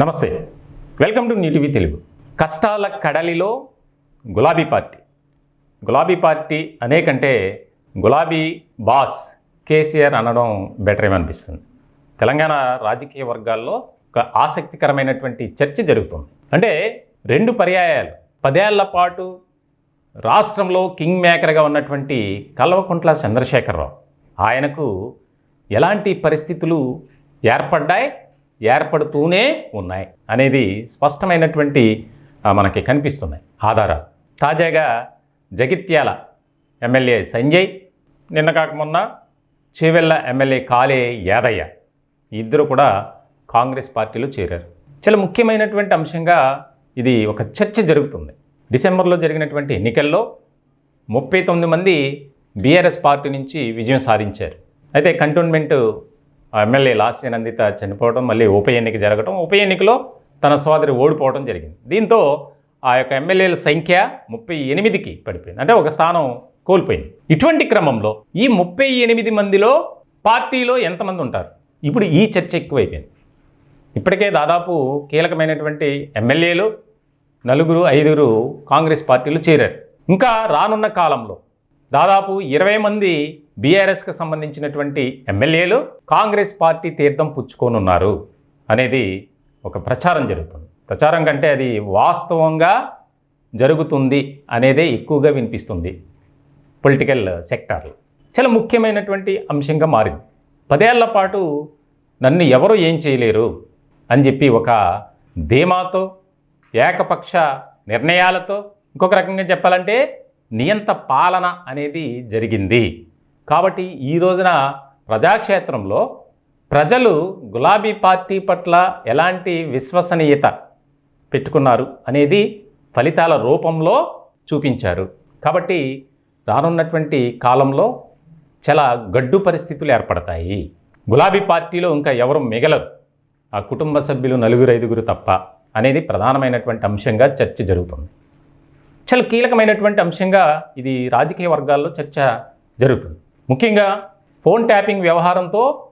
నమస్తే. Welcome to new TV Telugu. కష్టాల కడలిలో గులాబీ పార్టీ. గులాబీ పార్టీ అనేకంటే గులాబీ బాస్ కేసీఆర్ అనడం బెటర్ ఏమనిపిస్తుంది తెలంగాణ రాజకీయ వర్గాల్లో ఒక ఆసక్తికరమైనటువంటి చర్చ జరుగుతుంది. అంటే రెండు పర్యాయాలు. పదేళ్ళ పాటు రాష్ట్రంలో కింగ్ మేకర్గా ఉన్నటువంటి కల్వకుంట్ల చంద్రశేఖరరావు ఆయనకు ఎలాంటి పరిస్థితులు ఏర్పడ్డాయి? ఏర్పడుతూనే ఉన్నాయి అనేది స్పష్టమైనటువంటి మనకి కనిపిస్తున్నాయి ఆధారాలు. తాజాగా జగిత్యాల ఎమ్మెల్యే సంజయ్ నిన్న కాక మొన్న చేవెళ్ళ ఎమ్మెల్యే కాలే యాదయ్య ఇద్దరు కూడా కాంగ్రెస్ పార్టీలో చేరారు. చాలా ముఖ్యమైనటువంటి అంశంగా ఇది ఒక చర్చ జరుగుతుంది. డిసెంబర్లో జరిగినటువంటి ఎన్నికల్లో ముప్పై తొమ్మిది మంది బీఆర్ఎస్ పార్టీ నుంచి విజయం సాధించారు. అయితే కంటోన్మెంట్ ఎమ్మెల్యే లాస్య నందిత చనిపోవడం మళ్ళీ ఉప ఎన్నిక జరగడం ఉప ఎన్నికలో తన సోదరి ఓడిపోవడం జరిగింది. దీంతో ఆ యొక్క ఎమ్మెల్యేల సంఖ్య ముప్పై ఎనిమిదికి పడిపోయింది. అంటే ఒక స్థానం కోల్పోయింది. ఇటువంటి క్రమంలో ఈ ముప్పై ఎనిమిది మందిలో పార్టీలో ఎంతమంది ఉంటారు? ఇప్పుడు ఈ చర్చ ఎక్కువైపోయింది. ఇప్పటికే దాదాపు కీలకమైనటువంటి ఎమ్మెల్యేలు నలుగురు ఐదుగురు కాంగ్రెస్ పార్టీలు చేరారు. ఇంకా రానున్న కాలంలో దాదాపు ఇరవై మంది బీఆర్ఎస్కి సంబంధించినటువంటి ఎమ్మెల్యేలు కాంగ్రెస్ పార్టీ తీర్థం పుచ్చుకోనున్నారు అనేది ఒక ప్రచారం జరుగుతుంది. ప్రచారం కంటే అది వాస్తవంగా జరుగుతుంది అనేదే ఎక్కువగా వినిపిస్తుంది పొలిటికల్ సెక్టార్లో. చాలా ముఖ్యమైనటువంటి అంశంగా మారింది. పదేళ్ళ పాటు నన్ను ఎవరు ఏం చేయలేరు అని చెప్పి ఒక ధీమాతో ఏకపక్ష నిర్ణయాలతో ఇంకొక రకంగా చెప్పాలంటే నియంత పాలన అనేది జరిగింది. కాబట్టి ఈ రోజున ప్రజాక్షేత్రంలో ప్రజలు గులాబీ పార్టీ పట్ల ఎలాంటి విశ్వసనీయత పెట్టుకున్నారు అనేది ఫలితాల రూపంలో చూపించారు. కాబట్టి రానున్నటువంటి కాలంలో చాలా గడ్డు పరిస్థితులు ఏర్పడతాయి. గులాబీ పార్టీలో ఇంకా ఎవరు మిగలరు. ఆ కుటుంబ సభ్యులు నలుగురు ఐదుగురు తప్ప అనేది ప్రధానమైనటువంటి అంశంగా చర్చ జరుగుతుంది. చాలా కీలకమైనటువంటి అంశంగా ఇది రాజకీయ వర్గాల్లో చర్చ జరుగుతుంది. ముఖ్యంగా ఫోన్ ట్యాపింగ్ వ్యవహారంతో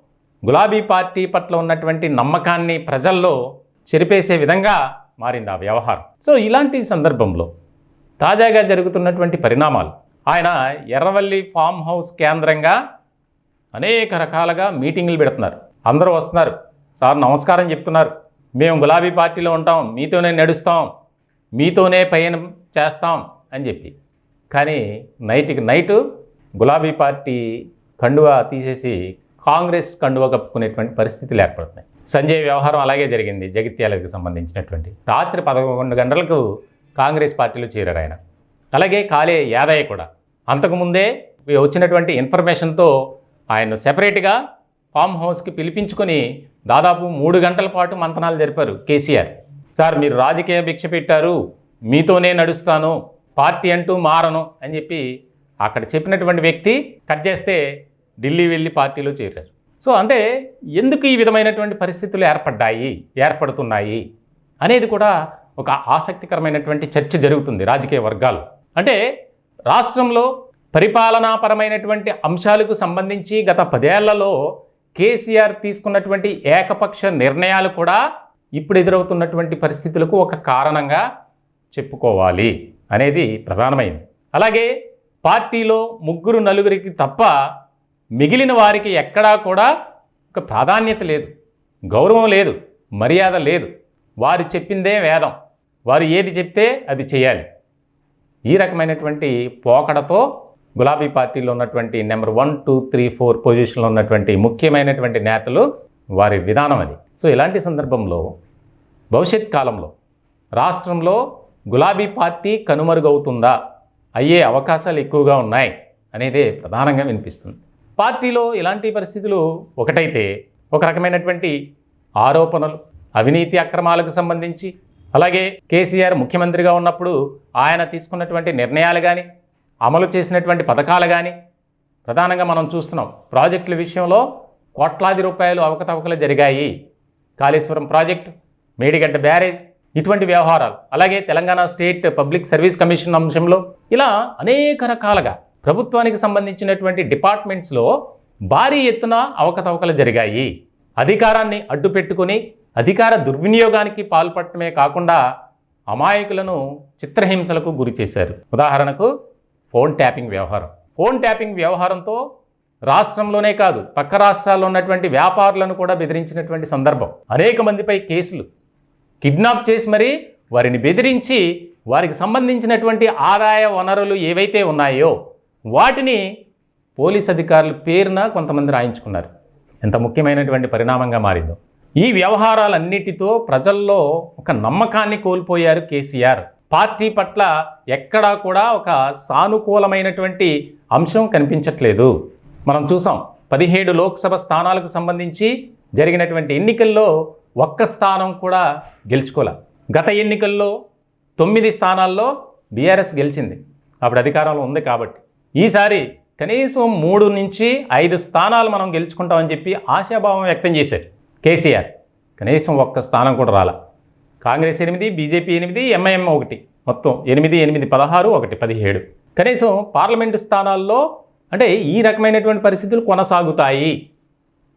గులాబీ పార్టీ పట్ల ఉన్నటువంటి నమ్మకాన్ని ప్రజల్లో చెరిపేసే విధంగా మారింది ఆ వ్యవహారం. సో ఇలాంటి సందర్భంలో తాజాగా జరుగుతున్నటువంటి పరిణామాలు ఆయన ఎర్రవల్లి ఫామ్ హౌస్ కేంద్రంగా అనేక రకాలుగా మీటింగులు పెడుతున్నారు. అందరూ వస్తున్నారు. సార్ నమస్కారం చెప్తున్నారు. మేము గులాబీ పార్టీలో ఉంటాం. మీతోనే నడుస్తాం. మీతోనే పయనం చేస్తాం అని చెప్పి. కానీ నైట్కి నైటు గులాబీ పార్టీ కండువా తీసేసి కాంగ్రెస్ కండువా కప్పుకునేటువంటి పరిస్థితులు ఏర్పడుతున్నాయి సంజయ్ వ్యవహారం అలాగే జరిగింది జగిత్యాలకు సంబంధించినటువంటి. రాత్రి పదకొండు గంటలకు కాంగ్రెస్ పార్టీలో చేరారు ఆయన. అలాగే కాలే యాదయ్య కూడా. అంతకుముందే వచ్చినటువంటి ఇన్ఫర్మేషన్తో ఆయన సెపరేట్గా ఫామ్ హౌస్కి పిలిపించుకొని దాదాపు మూడు గంటల పాటు మంతనాలు జరిపారు కేసీఆర్. సార్ మీరు రాజకీయ భిక్ష పెట్టారు మీతోనే నడుస్తాను పార్టీ అంటూ మారను అని చెప్పి అక్కడ చెప్పినటువంటి వ్యక్తి కట్ చేస్తే ఢిల్లీ వెళ్ళి పార్టీలో చేరారు. సో అంటే ఎందుకు ఈ విధమైనటువంటి పరిస్థితులు ఏర్పడ్డాయి ఏర్పడుతున్నాయి అనేది కూడా ఒక ఆసక్తికరమైనటువంటి చర్చ జరుగుతుంది రాజకీయ వర్గాలు అంటే రాష్ట్రంలో పరిపాలనాపరమైనటువంటి అంశాలకు సంబంధించి గత పదేళ్ళలో కేసీఆర్ తీసుకున్నటువంటి ఏకపక్ష నిర్ణయాలు కూడా ఇప్పుడు ఎదురవుతున్నటువంటి పరిస్థితులకు ఒక కారణంగా చెప్పుకోవాలి అనేది ప్రధానమైంది. అలాగే పార్టీలో ముగ్గురు నలుగురికి తప్ప మిగిలిన వారికి ఎక్కడా కూడా ఒక ప్రాధాన్యత లేదు గౌరవం లేదు మర్యాద లేదు. వారు చెప్పిందే వేదం. వారు ఏది చెప్తే అది చేయాలి. ఈ రకమైనటువంటి పోకడతో గులాబీ పార్టీలో ఉన్నటువంటి number one two three four పొజిషన్లో ఉన్నటువంటి ముఖ్యమైనటువంటి నేతలు వారి విధానం అది. సో ఇలాంటి సందర్భంలో భవిష్యత్ కాలంలో రాష్ట్రంలో గులాబీ పార్టీ కనుమరుగవుతుందా? అయ్యే అవకాశాలు ఎక్కువగా ఉన్నాయి అనేదే ప్రధానంగా వినిపిస్తుంది. పార్టీలో ఇలాంటి పరిస్థితులు ఒకటైతే ఒక రకమైనటువంటి ఆరోపణలు అవినీతి అక్రమాలకు సంబంధించి అలాగే కేసీఆర్ ముఖ్యమంత్రిగా ఉన్నప్పుడు ఆయన తీసుకున్నటువంటి నిర్ణయాలు కానీ అమలు చేసినటువంటి పథకాలు కానీ ప్రధానంగా మనం చూస్తున్నాం. ప్రాజెక్టుల విషయంలో కోట్లాది రూపాయలు అవకతవకలు జరిగాయి. కాళేశ్వరం ప్రాజెక్టు మేడిగడ్డ బ్యారేజ్ ఇటువంటి వ్యవహారాలు. అలాగే Telangana state public service commission అంశంలో ఇలా అనేక రకాలుగా ప్రభుత్వానికి సంబంధించినటువంటి డిపార్ట్మెంట్స్లో భారీ ఎత్తున అవకతవకలు జరిగాయి. అధికారాన్ని అడ్డు పెట్టుకుని అధికార దుర్వినియోగానికి పాల్పడటమే కాకుండా అమాయకులను చిత్రహింసలకు గురి చేశారు. ఉదాహరణకు ఫోన్ ట్యాపింగ్ వ్యవహారం. ఫోన్ ట్యాపింగ్ వ్యవహారంతో రాష్ట్రంలోనే కాదు పక్క రాష్ట్రాల్లో ఉన్నటువంటి వ్యాపారులను కూడా బెదిరించినటువంటి సందర్భం. అనేక మందిపై కేసులు కిడ్నాప్ చేసి మరీ వారిని బెదిరించి వారికి సంబంధించినటువంటి ఆదాయ వనరులు ఏవైతే ఉన్నాయో వాటిని పోలీస్ అధికారుల పేరున కొంతమంది రాయించుకున్నారు. ఎంత ముఖ్యమైనటువంటి పరిణామంగా మారిందో. ఈ వ్యవహారాలన్నిటితో ప్రజల్లో ఒక నమ్మకాన్ని కోల్పోయారు కేసీఆర్. పార్టీ పట్ల ఎక్కడా కూడా ఒక సానుకూలమైనటువంటి అంశం కనిపించట్లేదు. మనం చూసాం పదిహేడు లోక్సభ స్థానాలకు సంబంధించి జరిగినటువంటి ఎన్నికల్లో ఒక్క స్థానం కూడా గెలుచుకోలే. గత ఎన్నికల్లో తొమ్మిది స్థానాల్లో బీఆర్ఎస్ గెలిచింది. అప్పుడు అధికారంలో ఉంది కాబట్టి. ఈసారి కనీసం మూడు నుంచి ఐదు స్థానాలు మనం గెలుచుకుంటామని చెప్పి ఆశాభావం వ్యక్తం చేశారు కేసీఆర్. కనీసం ఒక్క స్థానం కూడా రాల. కాంగ్రెస్ ఎనిమిది బీజేపీ ఎనిమిది ఎంఐఎం ఒకటి. మొత్తం ఎనిమిది ఎనిమిది పదహారు ఒకటి పదిహేడు. కనీసం పార్లమెంటు స్థానాల్లో అంటే ఈ రకమైనటువంటి పరిస్థితులు కొనసాగుతాయి.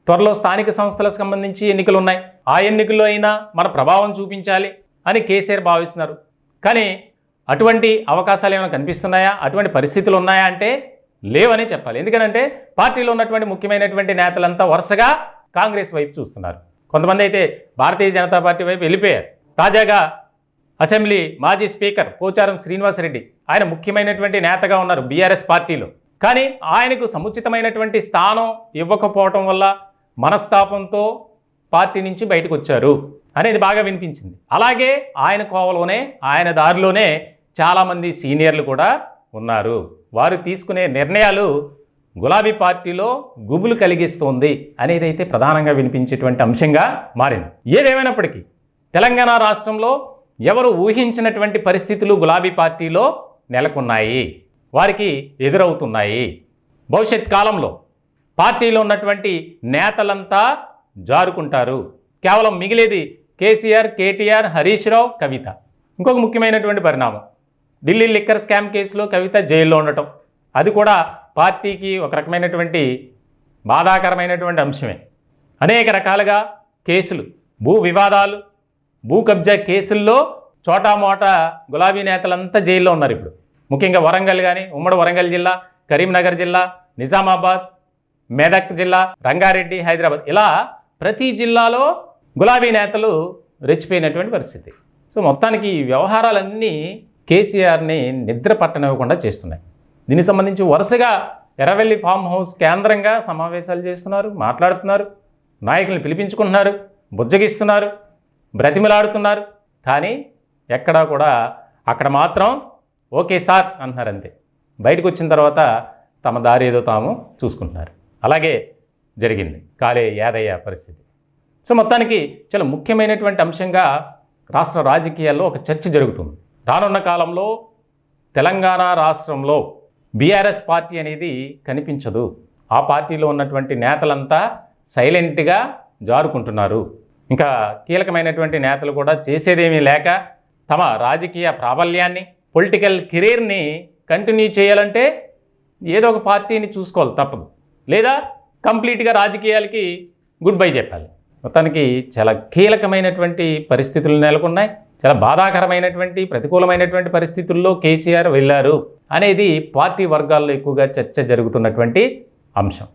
త్వరలో స్థానిక సంస్థలకు సంబంధించి ఎన్నికలు ఉన్నాయి. ఆ ఎన్నికల్లో అయినా మన ప్రభావం చూపించాలి అని కేసీఆర్ భావిస్తున్నారు. కానీ అటువంటి అవకాశాలు ఏమైనా కనిపిస్తున్నాయా? అటువంటి పరిస్థితులు ఉన్నాయా అంటే లేవనే చెప్పాలి. ఎందుకనంటే పార్టీలో ఉన్నటువంటి ముఖ్యమైనటువంటి నేతలంతా వరుసగా కాంగ్రెస్ వైపు చూస్తున్నారు. కొంతమంది అయితే భారతీయ జనతా పార్టీ వైపు వెళ్ళిపోయారు. తాజాగా అసెంబ్లీ మాజీ స్పీకర్ పోచారం శ్రీనివాసరెడ్డి ఆయన ముఖ్యమైనటువంటి నేతగా ఉన్నారు బీఆర్ఎస్ పార్టీలో. కానీ ఆయనకు సముచితమైనటువంటి స్థానం ఇవ్వకపోవటం వల్ల మనస్తాపంతో పార్టీ నుంచి బయటకు వచ్చారు అనేది బాగా వినిపించింది. అలాగే ఆయన కోవలోనే ఆయన దారిలోనే చాలామంది సీనియర్లు కూడా ఉన్నారు. వారు తీసుకునే నిర్ణయాలు గులాబీ పార్టీలో గుబులు కలిగిస్తోంది అనేది అయితే ప్రధానంగా వినిపించేటువంటి అంశంగా మారింది. ఏదేమైనప్పటికీ తెలంగాణ రాష్ట్రంలో ఎవరు ఊహించినటువంటి పరిస్థితులు గులాబీ పార్టీలో నెలకొన్నాయి వారికి ఎదురవుతున్నాయి. భవిష్యత్ కాలంలో పార్టీలో ఉన్నటువంటి నేతలంతా జారుకుంటారు. కేవలం మిగిలేది కేసీఆర్ కేటీఆర్ హరీష్ రావు కవిత. ఇంకొక ముఖ్యమైనటువంటి పరిణామం. ఢిల్లీ లిక్కర్ స్కామ్ కేసులో కవిత జైల్లో ఉండటం. అది కూడా పార్టీకి ఒక రకమైనటువంటి బాధాకరమైనటువంటి అంశమే. అనేక రకాలుగా కేసులు భూ వివాదాలు భూ కబ్జా కేసుల్లో చోటామోటా గులాబీ నేతలంతా జైల్లో ఉన్నారు ఇప్పుడు. ముఖ్యంగా వరంగల్ కానీ ఉమ్మడి వరంగల్ జిల్లా కరీంనగర్ జిల్లా నిజామాబాద్ మెదక్ జిల్లా రంగారెడ్డి హైదరాబాద్. ఇలా ప్రతి జిల్లాలో గులాబీ నేతలు రెచ్చిపోయినటువంటి పరిస్థితి. సో మొత్తానికి ఈ వ్యవహారాలన్నీ కేసీఆర్ని నిద్ర పట్టనివ్వకుండా చేస్తున్నాయి. దీనికి సంబంధించి వరుసగా ఎర్రవెల్లి ఫామ్ హౌస్ కేంద్రంగా సమావేశాలు చేస్తున్నారు మాట్లాడుతున్నారు నాయకుల్ని పిలిపించుకుంటున్నారు బుజ్జగిస్తున్నారు బ్రతిమలాడుతున్నారు. కానీ ఎక్కడా కూడా అక్కడ మాత్రం ఓకే సార్ అంటున్నారు అంతే బయటకు వచ్చిన తర్వాత తమ దారి ఏదో తాము చూసుకుంటున్నారు. అలాగే జరిగింది. కాలే యాదయ్య పరిస్థితి. సో మొత్తానికి చాలా ముఖ్యమైనటువంటి అంశంగా రాష్ట్ర రాజకీయాల్లో ఒక చర్చ జరుగుతుంది. రానున్న కాలంలో తెలంగాణ రాష్ట్రంలో బీఆర్ఎస్ పార్టీ అనేది కనిపించదు. ఆ పార్టీలో ఉన్నటువంటి నేతలంతా సైలెంట్గా జారుకుంటున్నారు. ఇంకా కీలకమైనటువంటి నేతలు కూడా చేసేదేమీ లేక తమ రాజకీయ ప్రాబల్యాన్ని పొలిటికల్ కెరీర్ని కంటిన్యూ చేయాలంటే ఏదో ఒక పార్టీని చూసుకోవాలి తప్పదు. లేదా కంప్లీట్గా రాజకీయాలకి గుడ్ బై చెప్పాలి. మొత్తానికి చాలా కీలకమైనటువంటి పరిస్థితులు నెలకొన్నాయి. చాలా బాధాకరమైనటువంటి ప్రతికూలమైనటువంటి పరిస్థితుల్లో కేసీఆర్ వెళ్ళారు అనేది పార్టీ వర్గాల్లో ఎక్కువగా చర్చ జరుగుతున్నటువంటి అంశం.